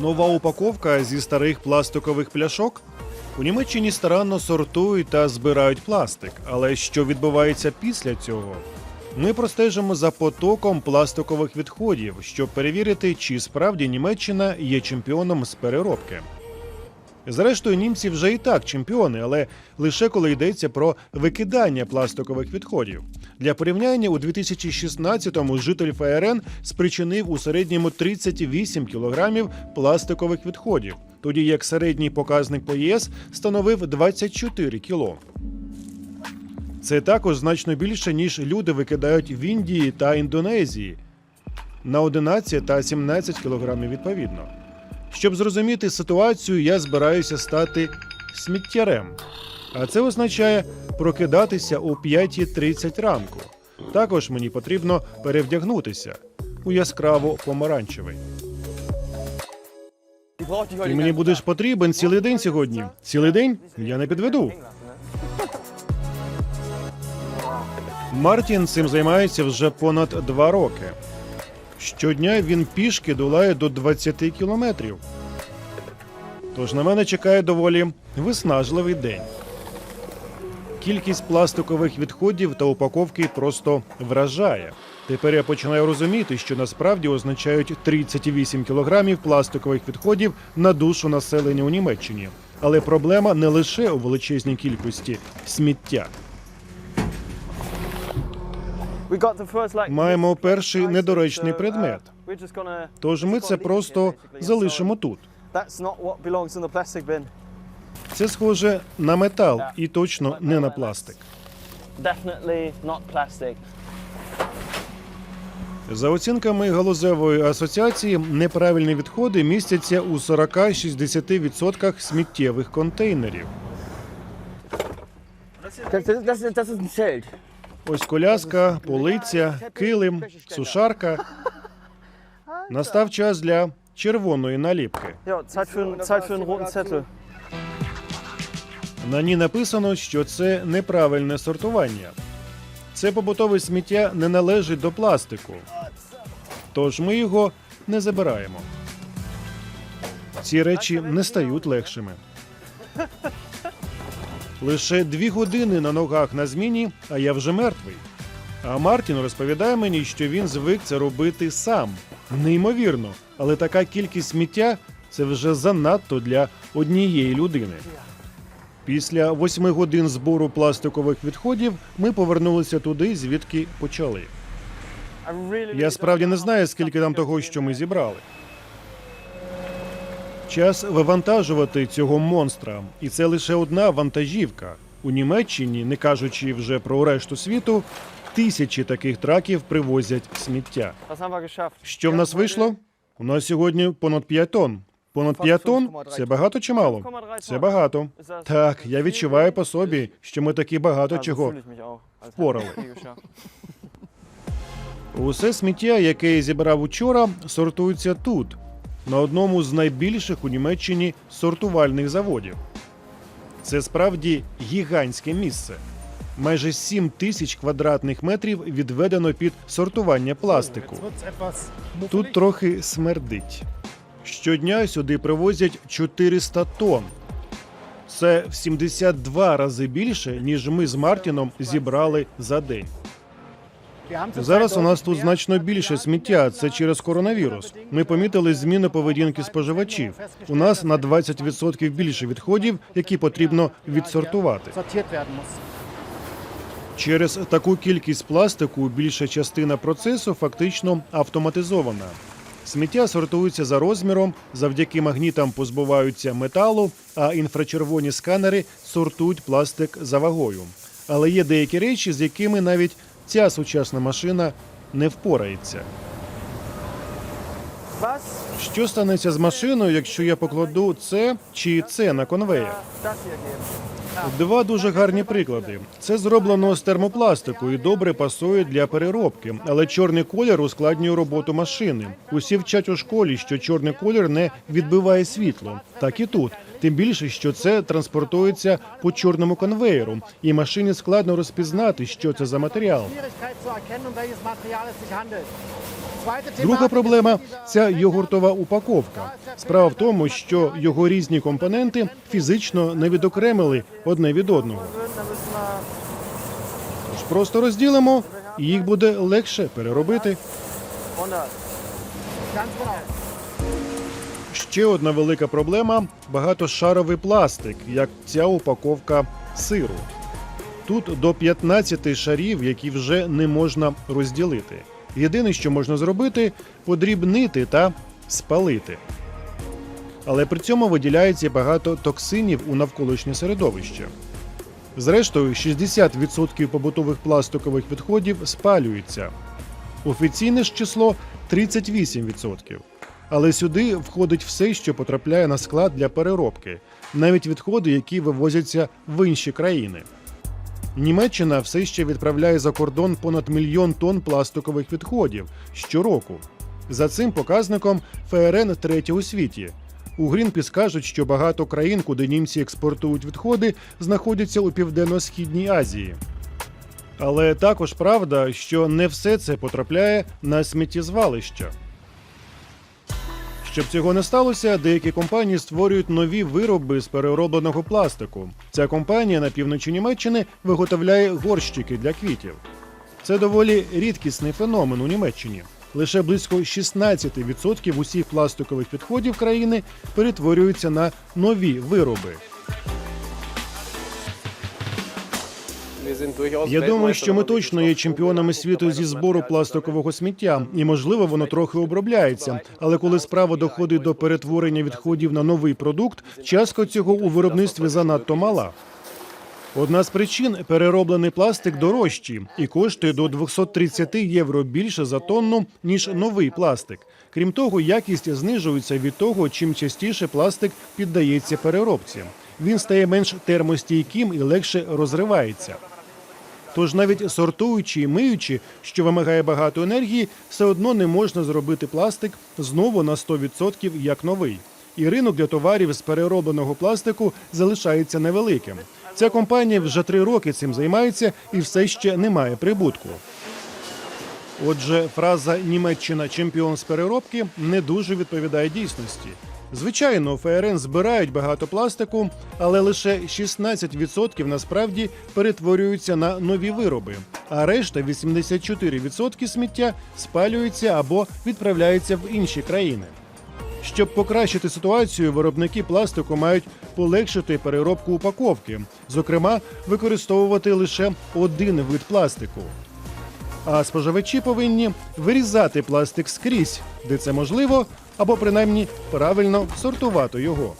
Нова упаковка зі старих пластикових пляшок. У Німеччині старанно сортують та збирають пластик. Але що відбувається після цього? Ми простежимо за потоком пластикових відходів, щоб перевірити, чи справді Німеччина є чемпіоном з переробки. Зрештою, німці вже і так чемпіони, але лише коли йдеться про викидання пластикових відходів. Для порівняння у 2016-му житель ФРН спричинив у середньому 38 кілограмів пластикових відходів, тоді як середній показник по ЄС становив 24 кіло. Це також значно більше, ніж люди викидають в Індії та Індонезії на 11 та 17 кілограмів відповідно. Щоб зрозуміти ситуацію, я збираюся стати сміттярем. А це означає прокидатися о 5.30 ранку. Також мені потрібно перевдягнутися у яскраво помаранчевий. Ти мені будеш потрібен цілий день сьогодні. Цілий день я не підведу. Мартін цим займається вже понад два роки. Щодня він пішки долає до 20 кілометрів. Тож на мене чекає доволі виснажливий день. Кількість пластикових відходів та упаковки просто вражає. Тепер я починаю розуміти, що насправді означають 38 кілограмів пластикових відходів на душу населення у Німеччині. Але проблема не лише у величезній кількості сміття. Маємо перший недоречний предмет. Тож ми це просто залишимо тут. Це схоже на метал і точно не на пластик. За оцінками галузевої асоціації, неправильні відходи містяться у 40-60% сміттєвих контейнерів. Das, das, das, das ist ein Zelt. Ось коляска, полиця, килим, сушарка. Настав час для червоної наліпки. На ній написано, що це неправильне сортування. Це побутове сміття не належить до пластику. Тож ми його не забираємо. Ці речі не стають легшими. Лише дві години на ногах на зміні, а я вже мертвий. А Мартін розповідає мені, що він звик це робити сам. Неймовірно, але така кількість сміття це вже занадто для однієї людини. Після восьми годин збору пластикових відходів ми повернулися туди, звідки почали. Я справді не знаю, скільки там того, що ми зібрали. Час вивантажувати цього монстра, і це лише одна вантажівка. У Німеччині, не кажучи вже про решту світу, тисячі таких траків привозять сміття. Що в нас вийшло? У нас сьогодні понад 5 тонн. Понад 5 тонн це багато чи мало? Це багато. Так, я відчуваю по собі, що ми таки багато чого впорали. Усе сміття, яке я зібрав учора, сортується тут, на одному з найбільших у Німеччині сортувальних заводів. Це справді гігантське місце. Майже 7 тисяч квадратних метрів відведено під сортування пластику. Тут трохи смердить. Щодня сюди привозять 400 тонн. Це в 72 рази більше, ніж ми з Мартіном зібрали за день. Зараз у нас тут значно більше сміття. Це через коронавірус. Ми помітили зміну поведінки споживачів. У нас на 20% більше відходів, які потрібно відсортувати. Через таку кількість пластику більша частина процесу фактично автоматизована. Сміття сортується за розміром, завдяки магнітам позбуваються металу, а інфрачервоні сканери сортують пластик за вагою. Але є деякі речі, з якими навіть ця сучасна машина не впорається. Що станеться з машиною, якщо я покладу це чи це на конвеєр? Два дуже гарні приклади. Це зроблено з термопластику і добре пасує для переробки, але чорний колір ускладнює роботу машини. Усі вчать у школі, що чорний колір не відбиває світло. Так і тут Тим більше, що це транспортується по чорному конвеєру, і машині складно розпізнати, що це за матеріал. Друга проблема ця йогуртова упаковка. Справа в тому, що його різні компоненти фізично не відокремили одне від одного. Тож просто розділимо, і їх буде легше переробити. 100. Ganz genau. Ще одна велика проблема багатошаровий пластик, як ця упаковка сиру. Тут до 15 шарів, які вже не можна розділити. Єдине, що можна зробити, подрібнити та спалити. Але при цьому виділяється багато токсинів у навколишнє середовище. Зрештою, 60% побутових пластикових відходів спалюється. Офіційне ж число 38%. Але сюди входить все, що потрапляє на склад для переробки, навіть відходи, які вивозяться в інші країни. Німеччина все ще відправляє за кордон понад мільйон тонн пластикових відходів щороку. За цим показником ФРН третє у світі. У Грінпіс кажуть, що багато країн, куди німці експортують відходи, знаходяться у південно-східній Азії. Але також правда, що не все це потрапляє на сміттєзвалища. Щоб цього не сталося, деякі компанії створюють нові вироби з переробленого пластику. Ця компанія на півночі Німеччини виготовляє горщики для квітів. Це доволі рідкісний феномен у Німеччині. Лише близько 16% усіх пластикових підходів країни перетворюються на нові вироби. Я думаю, що ми точно є чемпіонами світу зі збору пластикового сміття, і можливо воно трохи обробляється. Але коли справа доходить до перетворення відходів на новий продукт, частка цього у виробництві занадто мала. Одна з причин перероблений пластик дорожчий і коштує до 230 євро більше за тонну ніж новий пластик. Крім того, якість знижується від того, чим частіше пластик піддається переробці. Він стає менш термостійким і легше розривається. Тож навіть сортуючи і миючи, що вимагає багато енергії, все одно не можна зробити пластик знову на 100% як новий. І ринок для товарів з переробленого пластику залишається невеликим. Ця компанія вже три роки цим займається і все ще не має прибутку. Отже, фраза Німеччина чемпіон з переробки не дуже відповідає дійсності. Звичайно, ФРН збирають багато пластику, але лише 16% насправді перетворюються на нові вироби, а решта 84% сміття спалюються або відправляються в інші країни. Щоб покращити ситуацію, виробники пластику мають полегшити переробку упаковки, зокрема, використовувати лише один вид пластику. А споживачі повинні вирізати пластик скрізь, де це можливо, або принаймні правильно сортувати його.